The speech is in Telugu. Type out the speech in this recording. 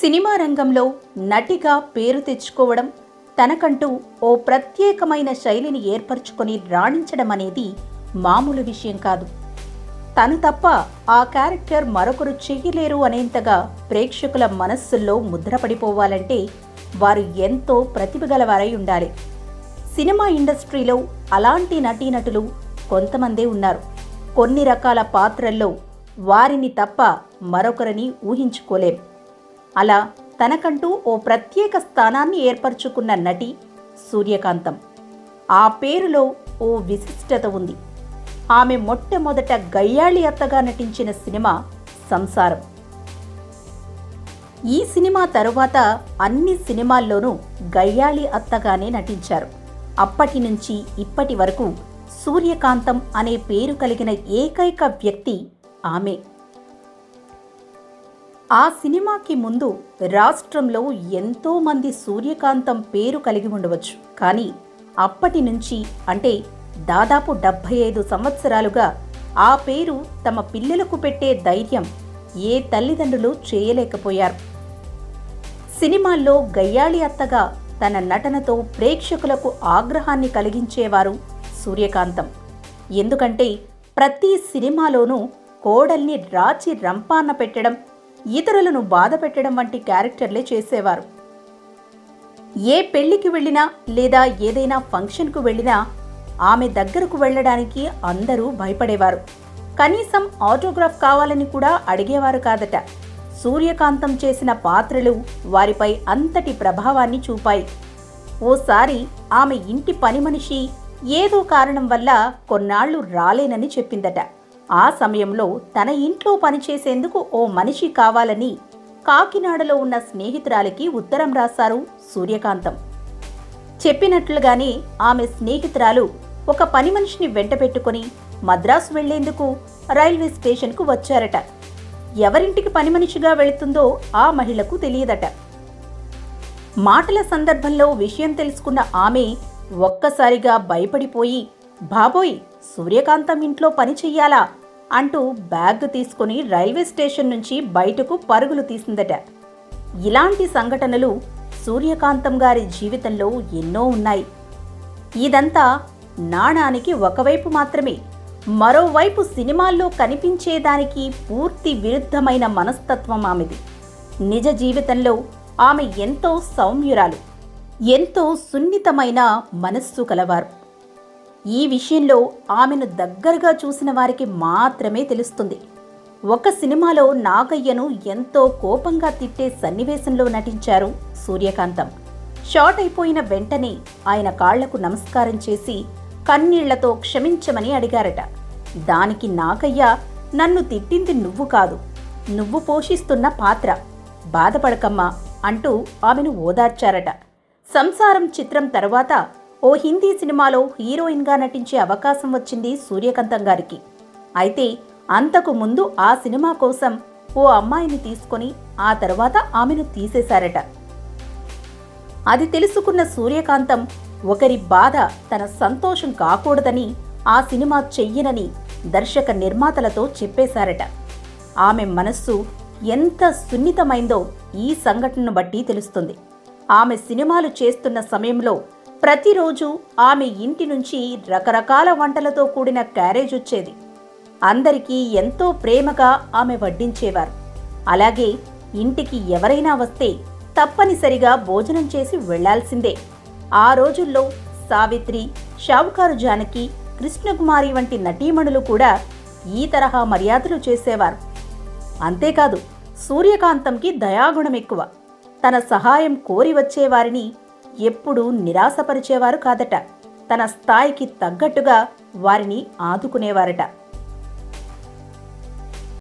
సినిమా రంగంలో నటిగా పేరు తెచ్చుకోవడం తనకంటూ ఓ ప్రత్యేకమైన శైలిని ఏర్పరచుకొని రాణించడం అనేది మామూలు విషయం కాదు. తను తప్ప ఆ క్యారెక్టర్ మరొకరు చెయ్యలేరు అనేంతగా ప్రేక్షకుల మనస్సుల్లో ముద్రపడిపోవాలంటే వారు ఎంతో ప్రతిభగలవారై ఉండాలి. సినిమా ఇండస్ట్రీలో అలాంటి నటీనటులు కొంతమందే ఉన్నారు. కొన్ని రకాల పాత్రల్లో వారిని తప్ప మరొకరిని ఊహించుకోలేం. అలా తనకంటూ ఓ ప్రత్యేక స్థానాన్ని ఏర్పరచుకున్న నటి సూర్యకాంతం. ఆ పేరులో ఓ విశిష్టత ఉంది. ఆమె మొట్టమొదట గయ్యాళి అత్తగా నటించిన సినిమా సంసారం. ఈ సినిమా తరువాత అన్ని సినిమాల్లోనూ గయ్యాళి అత్తగానే నటించారు. అప్పటి నుంచి ఇప్పటి వరకు సూర్యకాంతం అనే పేరు కలిగిన ఏకైక వ్యక్తి ఆమె. ఆ సినిమాకి ముందు రాష్ట్రంలో ఎంతో మంది సూర్యకాంతం పేరు కలిగి ఉండవచ్చు. కానీ అప్పటి నుంచి అంటే దాదాపు డెబ్భై ఐదు సంవత్సరాలుగా ఆ పేరు తమ పిల్లలకు పెట్టే ధైర్యం ఏ తల్లిదండ్రులు చేయలేకపోయారు. సినిమాల్లో గయ్యాళి అత్తగా తన నటనతో ప్రేక్షకులకు ఆగ్రహాన్ని కలిగించేవారు సూర్యకాంతం. ఎందుకంటే ప్రతి సినిమాలోనూ కోడల్ని రాచి రంపాన పెట్టడం ఇతరులను బాధ పెట్టడం వంటి క్యారెక్టర్లే చేసేవారు. ఏ పెళ్ళికి వెళ్ళినా లేదా ఏదైనా ఫంక్షన్కు వెళ్ళినా ఆమె దగ్గరకు వెళ్ళడానికి అందరూ భయపడేవారు. కనీసం ఆటోగ్రాఫ్ కావాలని కూడా అడిగేవారు కాదట. సూర్యకాంతం చేసిన పాత్రలు వారిపై అంతటి ప్రభావాన్ని చూపాయి. ఓసారి ఆమె ఇంటి పని మనిషి ఏదో కారణం వల్ల కొన్నాళ్ళు రాలేనని చెప్పిందట. ఆ సమయంలో తన ఇంట్లో పనిచేసేందుకు ఓ మనిషి కావాలని కాకినాడలో ఉన్న స్నేహితురాలికి ఉత్తరం రాశారు సూర్యకాంతం. చెప్పినట్లుగానే ఆమె స్నేహితురాలు ఒక పని మనిషిని వెంట పెట్టుకుని మద్రాసు వెళ్ళేందుకు రైల్వే స్టేషన్కు వచ్చారట. ఎవరింటికి పని మనిషిగా వెళుతుందో ఆ మహిళకు తెలియదట. మాటల సందర్భంలో విషయం తెలుసుకున్న ఆమె ఒక్కసారిగా భయపడిపోయి బాబోయ్ సూర్యకాంతం ఇంట్లో పని చెయ్యాలా? అంటూ బ్యాగ్ తీసుకుని రైల్వే స్టేషన్ నుంచి బయటకు పరుగులు తీసిందట. ఇలాంటి సంఘటనలు సూర్యకాంతం గారి జీవితంలో ఎన్నో ఉన్నాయి. ఇదంతా నాణానికి ఒకవైపు మాత్రమే మరోవైపు సినిమాల్లో కనిపించేదానికి పూర్తి విరుద్ధమైన మనస్తత్వం ఆమెది. నిజ జీవితంలో ఆమె ఎంతో సౌమ్యురాలు ఎంతో సున్నితమైన మనస్సు కలవారు. ఈ విషయంలో ఆమెను దగ్గరగా చూసిన వారికి మాత్రమే తెలుస్తుంది. ఒక సినిమాలో నాగయ్యను ఎంతో కోపంగా తిట్టే సన్నివేశంలో నటించారు సూర్యకాంతం. షార్ట్ అయిపోయిన వెంటనే ఆయన కాళ్ళకు నమస్కారం చేసి కన్నీళ్ళతో క్షమించమని అడిగారట. దానికి నాగయ్య నన్ను తిట్టింది నువ్వు కాదు. నువ్వు పోషిస్తున్న పాత్ర. బాధపడకమ్మా అంటూ ఆమెను ఓదార్చారట. సంసారం చిత్రం తర్వాత ఓ హిందీ సినిమాలో హీరోయిన్గా నటించే అవకాశం వచ్చింది సూర్యకాంతం గారికి. అయితే అంతకు ముందు ఆ సినిమా కోసం ఓ అమ్మాయిని తీసుకొని ఆ తర్వాత ఆమెను తీసేశారట. అది తెలుసుకున్న సూర్యకాంతం ఒకరి బాధ తన సంతోషం కాకూడదని ఆ సినిమా చెయ్యనని దర్శక నిర్మాతలతో చెప్పేశారట. ఆమె మనస్సు ఎంత సున్నితమైందో ఈ సంఘటనను బట్టి తెలుస్తుంది. ఆమె సినిమాలు చేస్తున్న సమయంలో ప్రతిరోజు ఆమె ఇంటి నుంచి రకరకాల వంటలతో కూడిన క్యారేజ్ వచ్చేది. అందరికీ ఎంతో ప్రేమగా ఆమె వడ్డించేవారు. అలాగే ఇంటికి ఎవరైనా వస్తే తప్పనిసరిగా భోజనం చేసి వెళ్ళాల్సిందే. ఆ రోజుల్లో సావిత్రి షావుకారు జానకి కృష్ణకుమారి వంటి నటీమణులు కూడా ఈ తరహా మర్యాదలు చేసేవారు. అంతేకాదు సూర్యకాంతంకి దయాగుణం ఎక్కువ. తన సహాయం కోరి వచ్చేవారిని ఎప్పుడూ నిరాశపరిచేవారు కాదట. తన స్థాయికి తగ్గట్టుగా వారిని ఆదుకునేవారట.